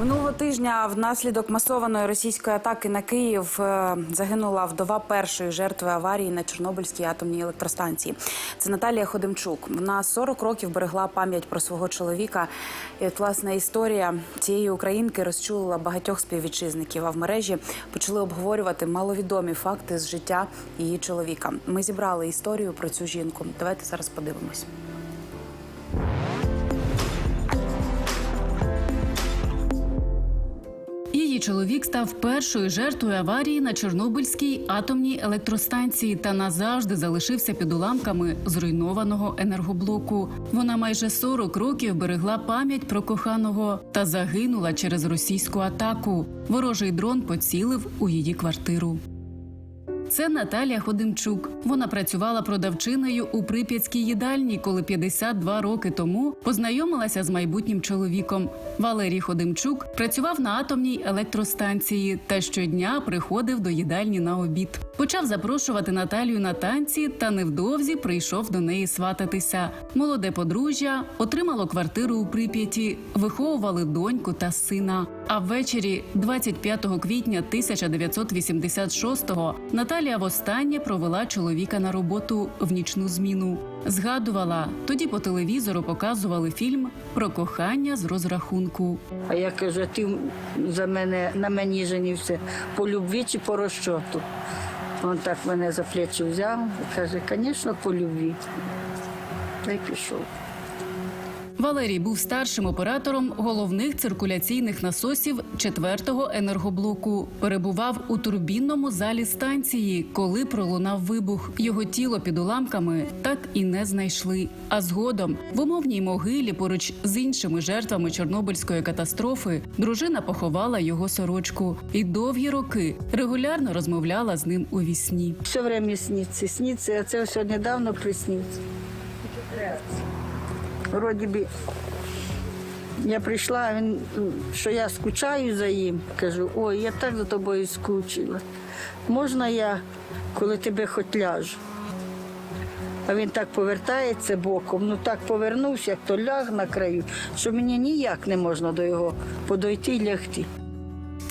Минулого тижня внаслідок масованої російської атаки на Київ е, загинула вдова першої жертви аварії на Чорнобильській атомній електростанції. Це Наталія Ходимчук. Вона 40 років берегла пам'ять про свого чоловіка. І от власне історія цієї українки розчулила багатьох співвітчизників. А в мережі почали обговорювати маловідомі факти з життя її чоловіка. Ми зібрали історію про цю жінку. Давайте зараз подивимось. Її чоловік став першою жертвою аварії на Чорнобильській атомній електростанції та назавжди залишився під уламками зруйнованого енергоблоку. Вона майже 40 років берегла пам'ять про коханого та загинула через російську атаку. Ворожий дрон поцілив у її квартиру. Це Наталія Ходимчук. Вона працювала продавчиною у прип'ятській їдальні, коли 52 роки тому познайомилася з майбутнім чоловіком. Валерій Ходимчук працював на атомній електростанції та щодня приходив до їдальні на обід. Почав запрошувати Наталію на танці та невдовзі прийшов до неї свататися. Молоде подружжя отримало квартиру у Прип'яті, виховували доньку та сина. А ввечері, 25 квітня 1986-го, Наталія востаннє провела чоловіка на роботу в нічну зміну. Згадувала, тоді по телевізору показували фільм про кохання з розрахунку. А я кажу, ти за мене на мені женився по любві чи по розчоту. Він так мене за плечі взяв і каже, звісно, по любві. Та й пішов. Валерій був старшим оператором головних циркуляційних насосів четвертого енергоблоку. Перебував у турбінному залі станції, коли пролунав вибух. Його тіло під уламками так і не знайшли. А згодом в умовній могилі поруч з іншими жертвами Чорнобильської катастрофи дружина поховала його сорочку і довгі роки регулярно розмовляла з ним у вісні. Все время сниться, а це все недавно присниться. Вроді би, я прийшла, він, що я скучаю за їм. Кажу, ой, я так за тобою скучила. Можна я, коли тебе хоч ляжу? А він так повертається боком, ну так повернувся, як то ляг на краю, що мені ніяк не можна до його подойти і лягти.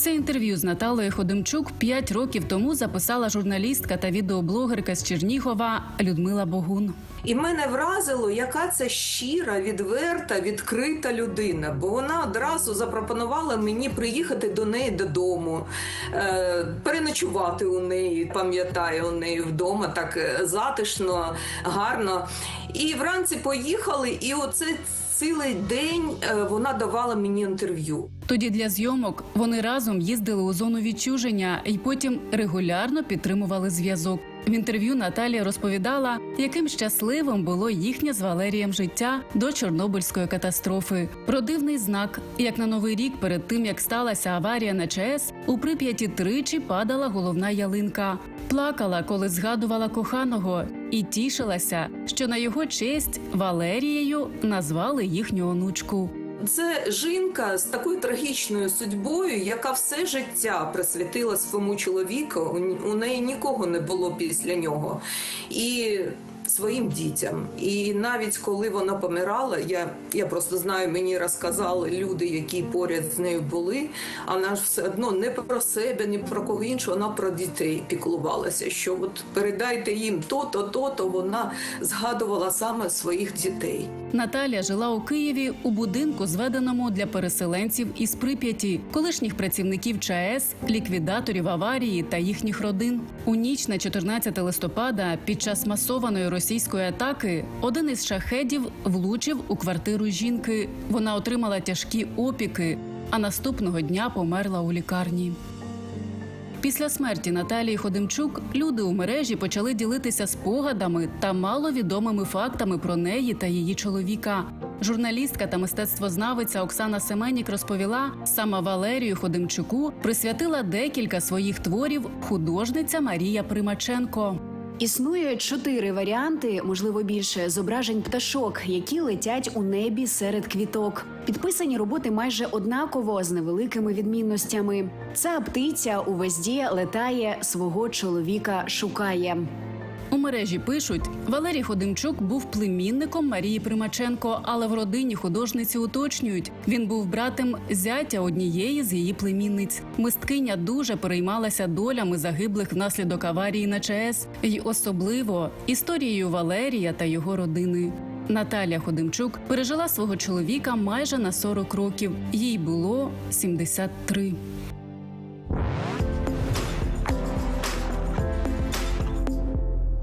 Це інтерв'ю з Наталею Ходимчук п'ять років тому записала журналістка та відеоблогерка з Чернігова Людмила Богун. І мене вразило, яка це щира, відверта, відкрита людина. Бо вона одразу запропонувала мені приїхати до неї додому, е, переночувати у неї, пам'ятаю, у неї вдома так е, затишно, гарно. І вранці поїхали, і оце цілий день е, вона давала мені інтерв'ю. Тоді для зйомок вони разом їздили у зону відчуження і потім регулярно підтримували зв'язок. В інтерв'ю Наталія розповідала, яким щасливим було їхнє з Валерієм життя до Чорнобильської катастрофи. Про дивний знак, як на новий рік, перед тим як сталася аварія на ЧАЕС, у прип'яті тричі падала головна ялинка. Плакала, коли згадувала коханого, і тішилася, що на його честь Валерією назвали їхню онучку. Це жінка з такою трагічною судьбою, яка все життя присвятила своєму чоловіку. У- неї нікого не було після нього. І своїм дітям. І навіть коли вона помирала, я, я просто знаю, мені розказали люди, які поряд з нею були. Вона ж все одно не про себе, ні про кого іншого, вона про дітей піклувалася. Що от передайте їм то-то, то-то. Вона згадувала саме своїх дітей. Наталя жила у Києві у будинку, зведеному для переселенців із Прип'яті, колишніх працівників ЧАЕС, ліквідаторів аварії та їхніх родин. У ніч на 14 листопада, під час масованої російської атаки, один із шахедів влучив у квартиру жінки. Вона отримала тяжкі опіки, а наступного дня померла у лікарні. Після смерті Наталії Ходимчук люди у мережі почали ділитися спогадами та маловідомими фактами про неї та її чоловіка. Журналістка та мистецтвознавиця Оксана Семенік розповіла, саме Валерію Ходимчуку присвятила декілька своїх творів художниця Марія Примаченко. Існує чотири варіанти, можливо більше, зображень пташок, які летять у небі серед квіток. Підписані роботи майже однаково з невеликими відмінностями. Ця птиця у везді летає, свого чоловіка шукає. У мережі пишуть, Валерій Ходимчук був племінником Марії Примаченко, але в родині художниці уточнюють, він був братом зятя однієї з її племінниць. Мисткиня дуже переймалася долями загиблих внаслідок аварії на ЧАЕС, і особливо історією Валерія та його родини. Наталія Ходимчук пережила свого чоловіка майже на 40 років. Їй було 73.